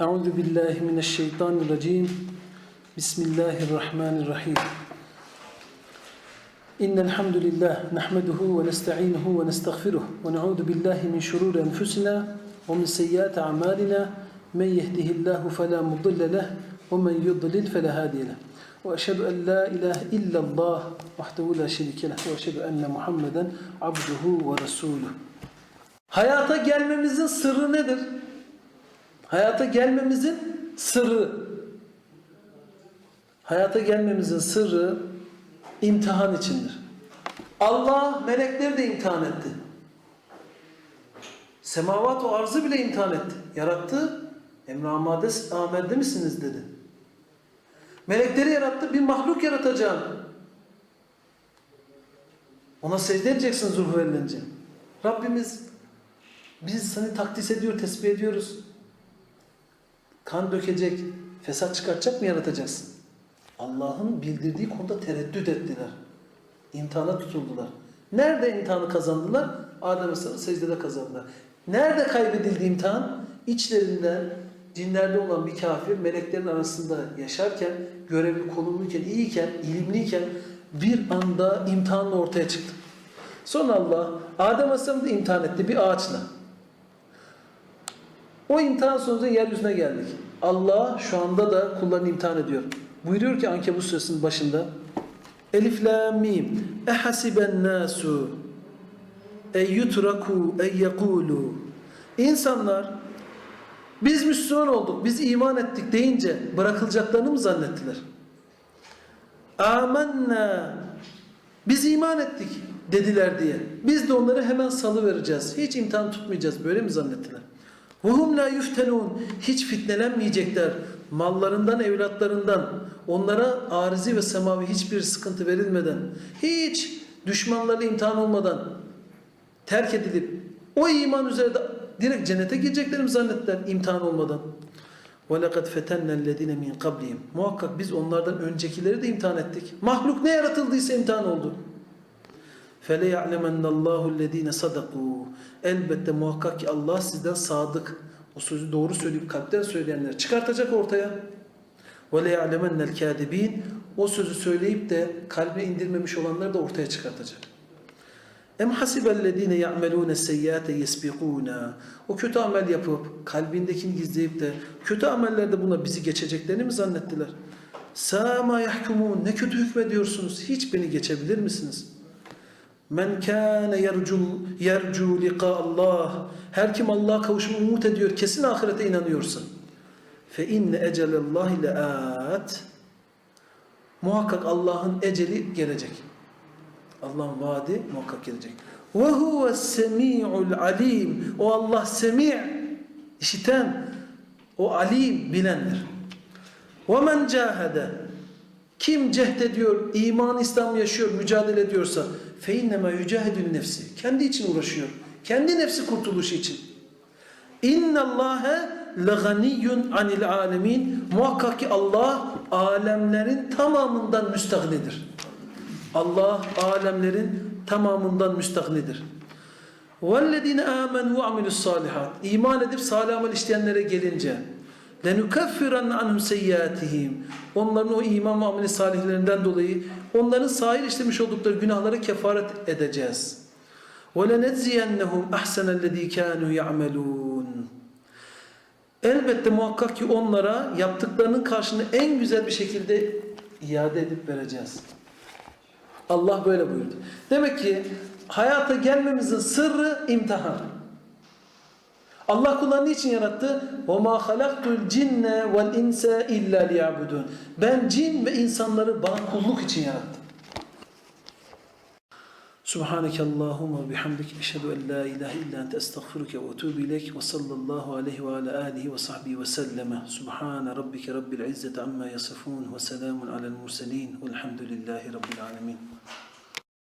Euzu billahi mineşşeytanirracim. Bismillahirrahmanirrahim. İnnel hamdulillah nahmeduhu ve nestainuhu ve nestağfiruh ve na'udzu billahi min şururi enfusina ve min seyyiati a'malina. Men yehdihillahu fela mudille leh ve men yudlil fela hadiye leh. Ve eşhedü en la ilahe illallah vahdehu la şerike leh ve eşhedü enne Muhammeden abduhu ve resuluh. Hayata gelmemizin sırrı nedir? Hayata gelmemizin sırrı. Hayata gelmemizin sırrı imtihan içindir. Allah melekleri de imtihan etti. Semavat o arzı bile imtihan etti. Yarattı. Emre amade, amelde misiniz dedi. Melekleri yarattı. Bir mahluk yaratacağım. Ona secde edeceksin verilince. Rabbimiz biz seni takdis ediyor, tesbih ediyoruz. Kan dökecek, fesat çıkartacak mı yaratacaksın? Allah'ın bildirdiği konuda tereddüt ettiler. İmtihana tutuldular. Nerede imtihanı kazandılar? Adem Aleyhisselam secdede kazandılar. Nerede kaybedildi imtihan? İçlerinden cinlerde olan bir kafir meleklerin arasında yaşarken, görevli konumluyken, iyiyken, ilimliyken bir anda imtihanla ortaya çıktı. Sonra Allah Adem Aleyhisselam'ı da imtihan etti bir ağaçla. O imtihan sonucu yeryüzüne geldik. Allah şu anda da kullarını imtihan ediyor. Buyuruyor ki Ankebut suresinin başında Elif la mim ehasiben nasu ey yutraku ey yekulu İnsanlar biz Müslüman olduk, biz iman ettik deyince bırakılacaklarını mı zannettiler? Amenna biz iman ettik dediler diye. Biz de onları hemen salı vereceğiz. Hiç imtihan tutmayacağız. Böyle mi zannettiler? Vuhum la yuftenun. Hiç fitnelenmeyecekler. Mallarından, evlatlarından. Onlara arizi ve semavi hiçbir sıkıntı verilmeden, hiç düşmanlarla imtihan olmadan terk edilip o iman üzerinde direkt cennete gireceklerini zannettiler imtihan olmadan. وَلَقَدْ فَتَنَّ الَّذ۪ينَ مِنْ قَبْلِهِمْ Muhakkak biz onlardan öncekileri de imtihan ettik. Mahluk ne yaratıldıysa imtihan oldu. فَلَيَعْلَمَنَّ اللّٰهُ الَّذ۪ينَ صَدَقُوا Elbette muhakkak ki Allah sizden sadık, o sözü doğru söyleyip kalpten söyleyenleri çıkartacak ortaya. وَلَيَعْلَمَنَّ الْكَاذِب۪ينَ O sözü söyleyip de kalbe indirmemiş olanları da ortaya çıkartacak. Em hasibellezine ya'melun seyyiate yesbiquna. O kötü amel yapıp kalbindekini gizleyip de kötü amellerde buna bizi geçeceklerini mi zannettiler? Sama yahkumun. Ne kötü hükmediyorsunuz? Hiç beni geçebilir misiniz? Men kâne yercu yercu Allah. Her kim Allah'a kavuşmayı umut ediyor, kesin ahirete inanıyorsa. Fe inne ecelallahi le'at. Muhakkak Allah'ın eceli gelecek. Allah'ın vaadi muhakkak gelecek. Ve huve semi'ul alim. O Allah semi' işiten, o alim bilendir. Ve men cahede kim cehd ediyor, iman İslam yaşıyor, mücadele ediyorsa fe innema yücahidün nefsi. Kendi için uğraşıyor. Kendi nefsi kurtuluşu için. İnnallâhe leganiyyun anil alemin. Muhakkak ki Allah alemlerin tamamından müstahnidir. Allah alemlerin tamamından müstahnidir. وَالَّذ۪ينَ آمَنُوا وَعَمِلُوا الصَّالِحَاتِ İman edip salih amel işleyenlere gelince لَنُكَفِّرَنَّ عَنْهُمْ سَيَّاتِهِمْ Onların o iman ve ameli salihlerinden dolayı onların sahil işlemiş oldukları günahlara kefaret edeceğiz. وَلَنَجْزِيَنَّهُمْ اَحْسَنَ الَّذ۪ي كَانُوا يَعْمَلُونَ Elbette muhakkak ki onlara yaptıklarının karşını en güzel bir şekilde iade edip vereceğiz. Allah böyle buyurdu. Demek ki hayata gelmemizin sırrı imtihan. Allah kullarını niçin yarattı? وَمَا خَلَقْتُ الْجِنَّ وَالْاِنْسَ اِلَّا لِيَعْبُدُونَ Ben cin ve insanları bana kulluk için yarattım. Subhaneke Allahumma bihamdik eşhedü en la ilahe illa ente estağfiruke ve etûbü ileyk ve sallallahu aleyhi ve ala alihi ve sahbihi ve selleme. Subhane rabbike rabbil izzeti amma yasifun ve selamun alel murselin velhamdülillahi rabbil alemin.